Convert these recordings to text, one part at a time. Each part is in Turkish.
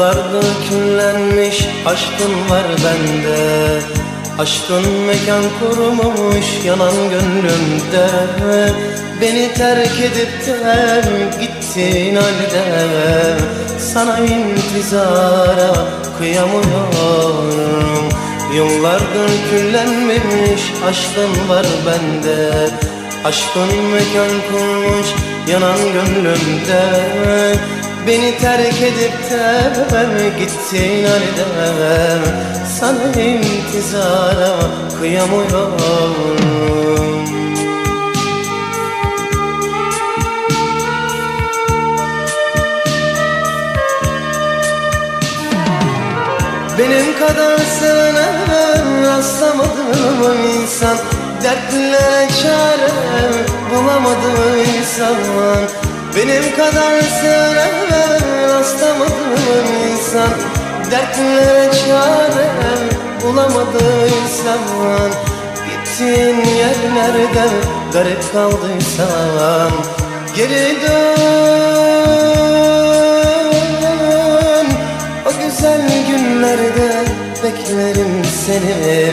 Yıllardır küllenmiş aşkın var bende. Aşkın mekan kurmuş yanan gönlümde. Beni terk edip de gittin halde. Sana intizara kıyamıyorum. Yıllardır küllenmemiş aşkın var bende. Aşkın mekan kurmuş yanan gönlümde Beni terk edip de gittin halde Sana intizara kıyamıyorum. Benim kadar sevene rastlamadım insan Dertlere çare bulamadıysan Benim kadar sevene rastlamadım insan. Dertlere çare bulamadıysan Gittiğin yerlerde garip kaldıysan Geri dön. O güzel günlerde beklerim seni.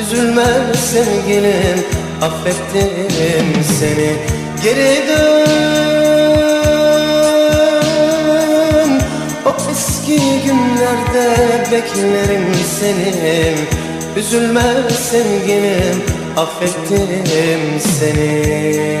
Üzülme sevgilim affettim seni. Geri dön günlerde beklerim seni. Üzülme sevgilim affettim seni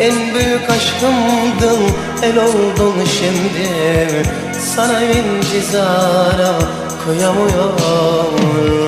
en büyük aşkımdın el oldun şimdi. Sana intizara kıyamıyorum